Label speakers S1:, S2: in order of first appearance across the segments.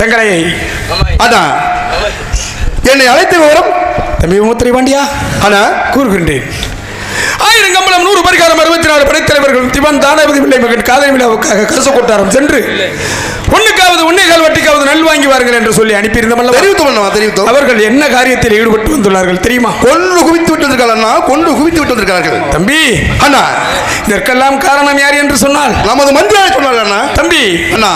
S1: மக்களை
S2: அதான் என்னை அழைத்த விவரம்
S1: தம்பி மூத்திரை பாண்டியா?
S2: ஆனா
S1: கூறுகின்றேன். ஆயிரம் கம்பளம் நூறு பரிகாரம் அறுபத்தி நாலு படைத்தலைவர்கள் திவன் தானபதி பிள்ளை மகன் காதலி விழாவுக்காக கரச கொட்டாரம் சென்று ஒண்ணுக்காவது ஒன்னேகால் வட்டிக்காவது நல் வாங்கி வாருங்கள் என்று சொல்லி அனுப்பியிருந்தோம்
S2: தெரிவித்தோம் அண்ணா தெரிவித்தோம்.
S1: அவர்கள் என்ன காரியத்தில் ஈடுபட்டு வந்துள்ளார்கள் தெரியுமா?
S2: கொண்டு குவித்து விட்டிருக்காள் கொண்டு குவித்து விட்டிருக்கிறார்கள்.
S1: தம்பி
S2: அண்ணா.
S1: இதற்கெல்லாம் காரணம் யார் என்று சொன்னால்.
S2: நமது மந்திரியாக சொன்னார் அண்ணா.
S1: தம்பி
S2: அண்ணா.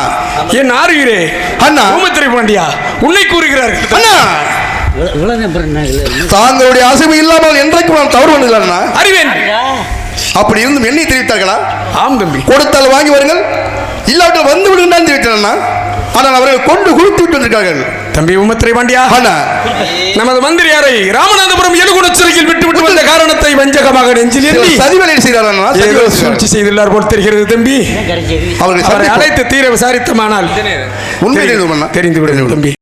S1: என் ஆறுகிறே
S2: அண்ணா.
S1: ஊமத்திரை பாண்டியா உன்னை கூறுகிறார்கள்.
S2: அண்ணா. தாங்களுடைய அசைவு இல்லாமல் என்றைக்கும் நான் தவறு அண்ணா
S1: அறிவேன்.
S2: அப்படி இருந்தும் என்னை தெரிவித்தார்களா
S1: ஆம் தம்பி.
S2: கொடுத்தால் வாங்கி வருங்கள் இல்லாவிட்டால் வந்து விடுங்கள் தெரிவித்தேன் ஆனால் அவர்கள் கொண்டு குவித்து விட்டு வந்திருக்கார்கள்.
S1: தம்பி ஊமத்திரை பாண்டியா
S2: அண்ணா.
S1: நமது மந்திரியாரை ராமநாதபுரம் எழுகுண சிறையில் விட்டு விட்டு வந்த காரணத்தை வஞ்சகமாக நெஞ்சில் ஏந்தி
S2: சதி வேலை செய்கிறார் அண்ணா சதி
S1: ஏதோ
S2: வேலை செய்கிறார்.
S1: சூழ்ச்சி செய்துள்ளார் போல் தெரிகிறது தம்பி. அவரை. அழைத்து தீர விசாரித்தமானால்
S2: உண்மை
S1: தெரிந்து விடுங்கள். தம்பி.